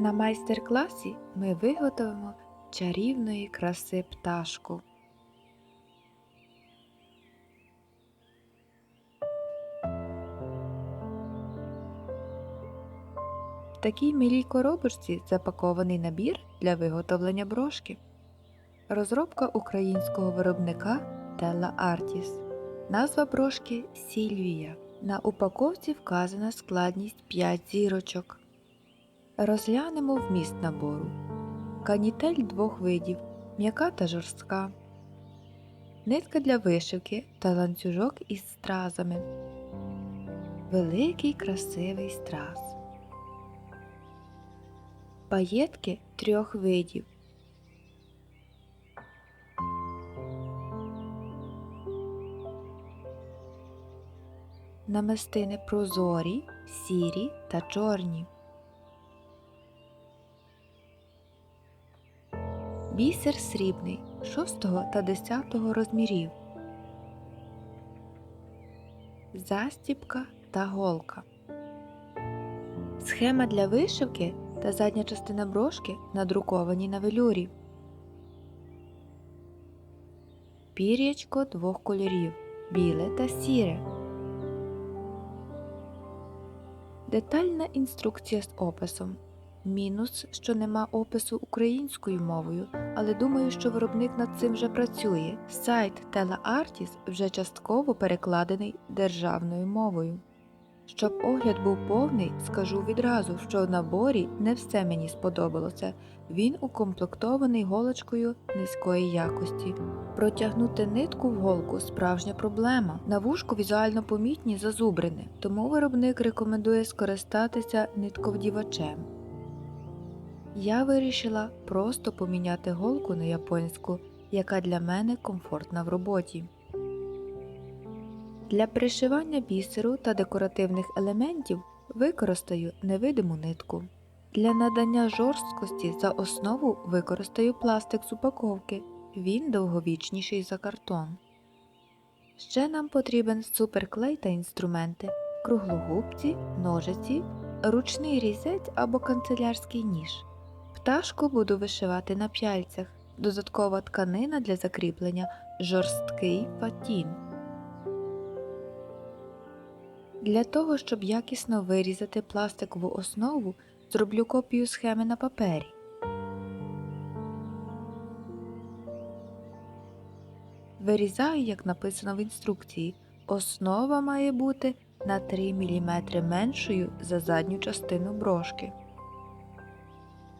На майстер-класі ми виготовимо чарівної краси пташку. В такій милій коробочці запакований набір для виготовлення брошки. Розробка українського виробника Телла Артіс. Назва брошки Сільвія. На упаковці вказана складність 5 зірочок. Розглянемо вміст набору. Канітель двох видів м'яка та жорстка. Нитка для вишивки та ланцюжок із стразами. Великий красивий страз. Паєтки трьох видів. Намистини прозорі, сірі та чорні. Бісер срібний 6 та 10 розмірів. Застіпка та голка. Схема для вишивки та задня частина брошки надруковані на велюрі. Пір'ячко двох кольорів біле та сіре. Детальна інструкція з описом. Мінус, що нема опису українською мовою, але думаю, що виробник над цим вже працює. Сайт TeleArtis вже частково перекладений державною мовою. Щоб огляд був повний, скажу відразу, що в наборі не все мені сподобалося. Він укомплектований голочкою низької якості. Протягнути нитку в голку справжня проблема. На вушку візуально помітні зазубрини, тому виробник рекомендує скористатися нитковдівачем. Я вирішила просто поміняти голку на японську, яка для мене комфортна в роботі. Для пришивання бісеру та декоративних елементів використаю невидиму нитку. Для надання жорсткості за основу використаю пластик з упаковки, він довговічніший за картон. Ще нам потрібен суперклей та інструменти, круглогубці, ножиці, ручний різець або канцелярський ніж. Пташку буду вишивати на п'яльцях, додаткова тканина для закріплення жорсткий патін. Для того, щоб якісно вирізати пластикову основу, зроблю копію схеми на папері. Вирізаю, як написано в інструкції. Основа має бути на 3 мм меншою за задню частину брошки.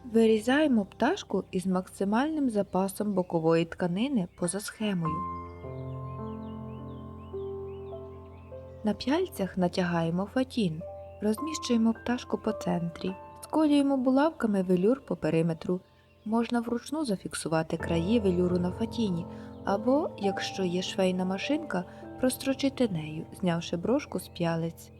Вирізаємо пташку із максимальним запасом бокової тканини поза схемою. На п'яльцях натягаємо фатін, розміщуємо пташку по центрі, сколюємо булавками велюр по периметру. Можна вручну зафіксувати краї велюру на фатіні, або, якщо є швейна машинка, прострочити нею, знявши брошку з п'ялиць.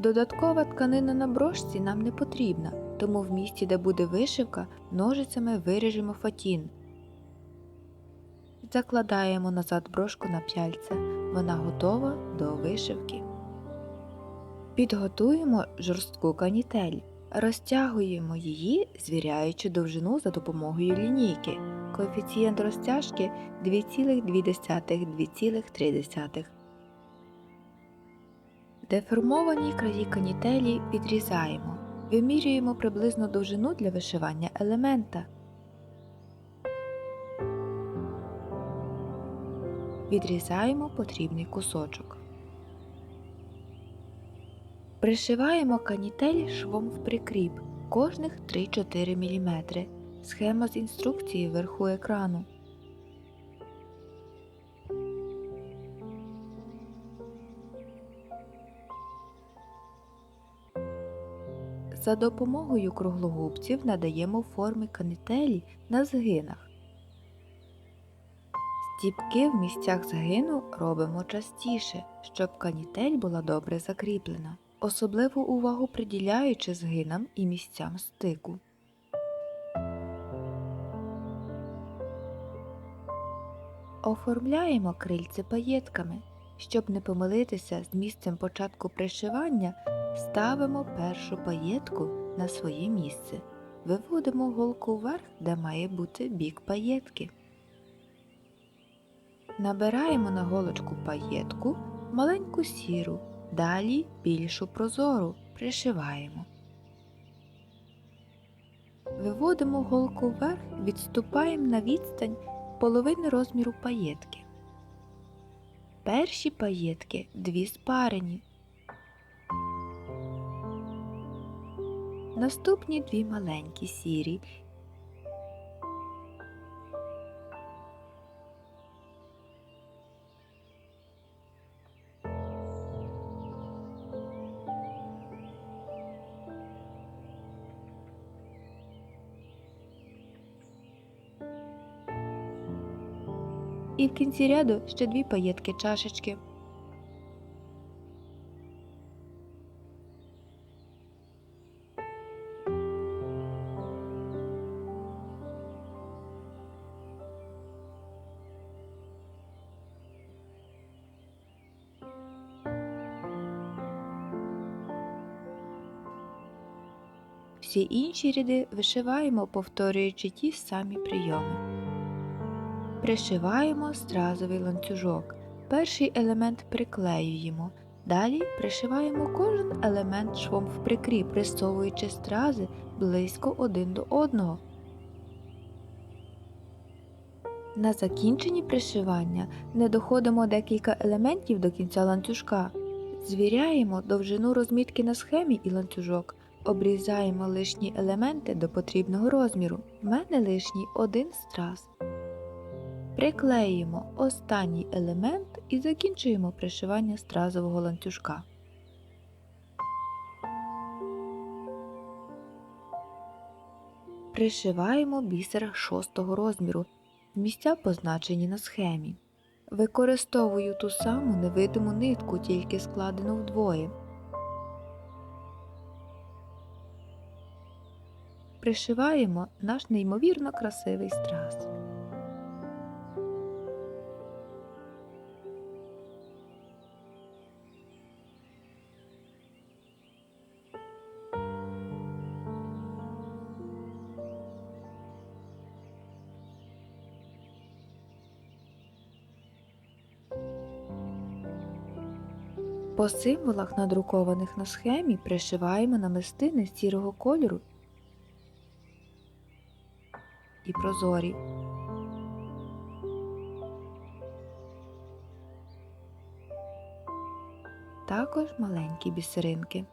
Додаткова тканина на брошці нам не потрібна, тому в місці, де буде вишивка, ножицями виріжемо фатін. Закладаємо назад брошку на п'яльце. Вона готова до вишивки. Підготуємо жорстку канітель. Розтягуємо її, звіряючи довжину за допомогою лінійки. Коефіцієнт розтяжки 2,2-2,3. Деформовані краї канітелі відрізаємо. Вимірюємо приблизну довжину для вишивання елемента. Відрізаємо потрібний кусочок. Пришиваємо канітель швом в прикріп кожних 3-4 мм. Схема з інструкції вверху екрану. За допомогою круглогубців надаємо форми канітелі на згинах. Стіпки в місцях згину робимо частіше, щоб канітель була добре закріплена, особливу увагу приділяючи згинам і місцям стику. Оформляємо крильце паєтками. Щоб не помилитися з місцем початку пришивання, ставимо першу паєтку на своє місце. Виводимо голку вверх, де має бути бік паєтки. Набираємо на голочку паєтку маленьку сіру, далі більшу прозору, пришиваємо. Виводимо голку вверх, відступаємо на відстань половини розміру паєтки. Перші паєтки дві спарені. Наступні дві маленькі сірі. І в кінці ряду ще дві паєтки чашечки. Всі інші ряди вишиваємо, повторюючи ті самі прийоми. Пришиваємо стразовий ланцюжок. Перший елемент приклеюємо. Далі пришиваємо кожен елемент швом в прикріп, присовуючи стрази близько один до одного. На закінченні пришивання не доходимо декілька елементів до кінця ланцюжка. Звіряємо довжину розмітки на схемі і ланцюжок. Обрізаємо лишні елементи до потрібного розміру. В мене лишній один страз. Приклеїмо останній елемент і закінчуємо пришивання стразового ланцюжка. Пришиваємо бісер шостого розміру місця позначені на схемі. Використовую ту саму невидиму нитку, тільки складену вдвоє. Пришиваємо наш неймовірно красивий страз. По символах, надрукованих на схемі, пришиваємо намистини сірого кольору і прозорі. Також маленькі бісеринки.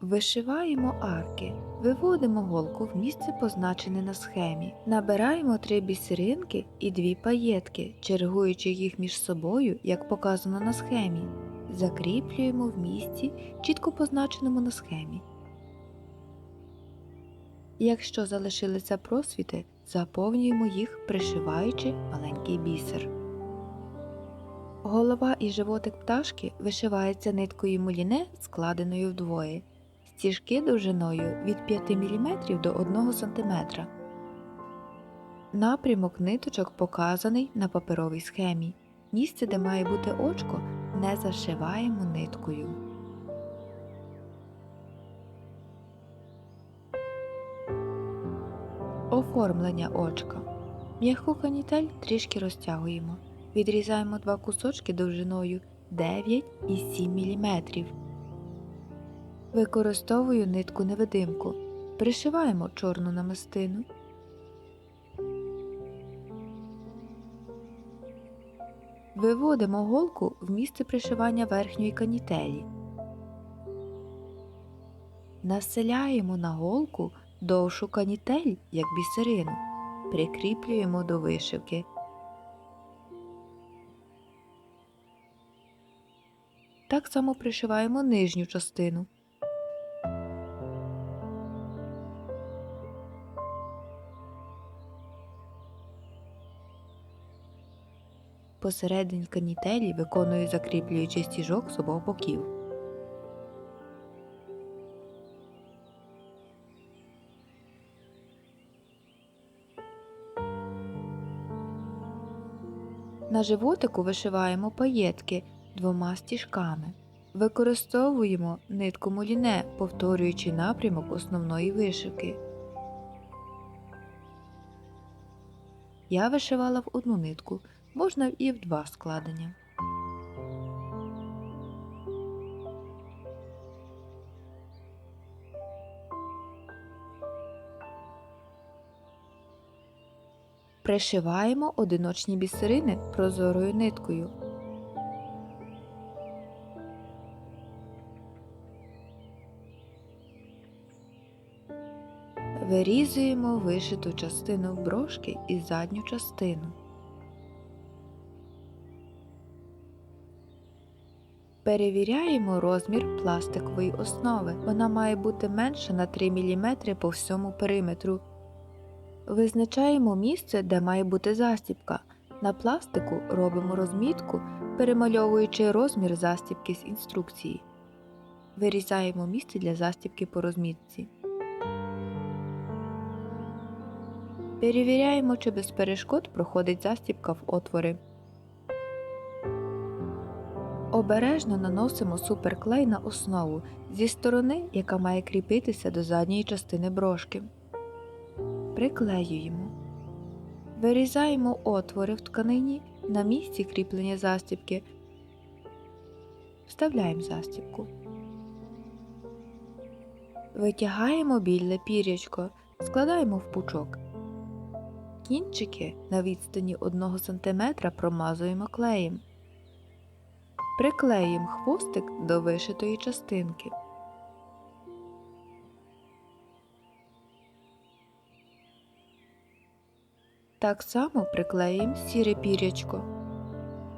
Вишиваємо арки, виводимо голку в місце позначене на схемі. Набираємо три бісеринки і дві паєтки, чергуючи їх між собою, як показано на схемі. Закріплюємо в місці, чітко позначеному на схемі. Якщо залишилися просвіти, заповнюємо їх, пришиваючи маленький бісер. Голова і животик пташки вишивається ниткою муліне, складеною вдвоє. Стіжки довжиною від 5 мм до 1 см. Напрямок ниточок показаний на паперовій схемі. Місце, де має бути очко, не зашиваємо ниткою. Оформлення очка. М'яку канітель трішки розтягуємо. Відрізаємо два кусочки довжиною 9 і 7 мм. Використовую нитку невидимку. Пришиваємо чорну намистину. Виводимо голку в місце пришивання верхньої канітелі. Населяємо на голку довшу канітель, як бісерину. Прикріплюємо до вишивки. Так само пришиваємо нижню частину. Посередині канітелі виконую закріплюючий стіжок з обох боків. На животику вишиваємо паєтки двома стіжками. Використовуємо нитку муліне, повторюючи напрямок основної вишивки. Я вишивала в одну нитку, можна і в два складення. Пришиваємо одиночні бісерини прозорою ниткою. Вирізуємо вишиту частину брошки і задню частину. Перевіряємо розмір пластикової основи. Вона має бути менша на 3 мм по всьому периметру. Визначаємо місце, де має бути застібка. На пластику робимо розмітку, перемальовуючи розмір застібки з інструкції. Вирізаємо місце для застібки по розмітці. Перевіряємо, чи без перешкод проходить застібка в отвори. Обережно наносимо суперклей на основу зі сторони, яка має кріпитися до задньої частини брошки. Приклеюємо. Вирізаємо отвори в тканині на місці кріплення застібки. Вставляємо застібку. Витягаємо біле пірячко, складаємо в пучок. Кінчики на відстані 1 см промазуємо клеєм. Приклеїмо хвостик до вишитої частинки. Так само приклеїмо сіре пірячко.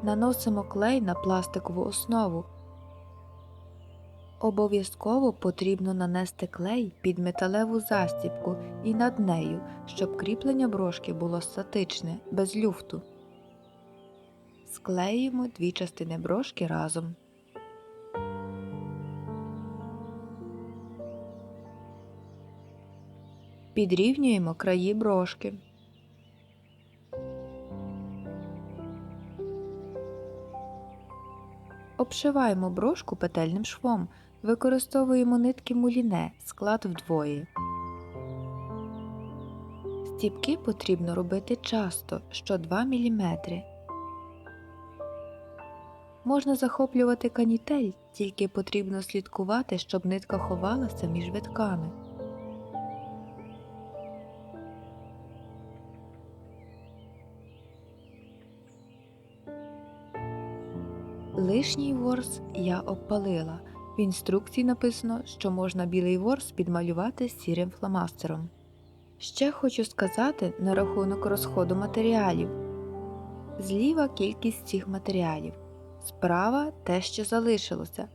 Наносимо клей на пластикову основу. Обов'язково потрібно нанести клей під металеву застібку і над нею, щоб кріплення брошки було статичне, без люфту. Склеїмо дві частини брошки разом. Підрівнюємо краї брошки. Обшиваємо брошку петельним швом. Використовуємо нитки муліне, склад вдвоє. Стіпки потрібно робити часто, що 2 мм. Можна захоплювати канітель, тільки потрібно слідкувати, щоб нитка ховалася між витками. Лишній ворс я обпалила. В інструкції написано, що можна білий ворс підмалювати сірим фломастером. Ще хочу сказати на рахунок розходу матеріалів. Зліва кількість цих матеріалів. Справа те, що залишилося.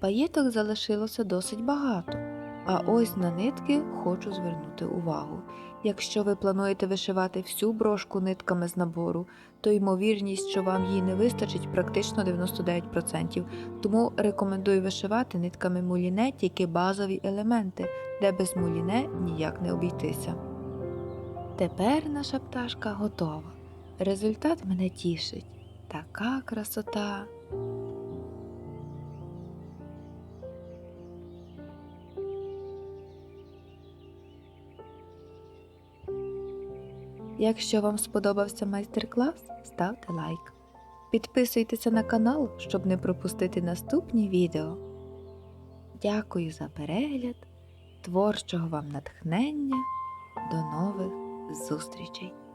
Паєток залишилося досить багато. А ось на нитки хочу звернути увагу. Якщо ви плануєте вишивати всю брошку нитками з набору, то ймовірність, що вам її не вистачить, практично 99%. Тому рекомендую вишивати нитками муліне тільки базові елементи, де без муліне ніяк не обійтися. Тепер наша пташка готова. Результат мене тішить. Така красота. Якщо вам сподобався майстер-клас, ставте лайк. Підписуйтеся на канал, щоб не пропустити наступні відео. Дякую за перегляд, творчого вам натхнення. До нових зустрічей!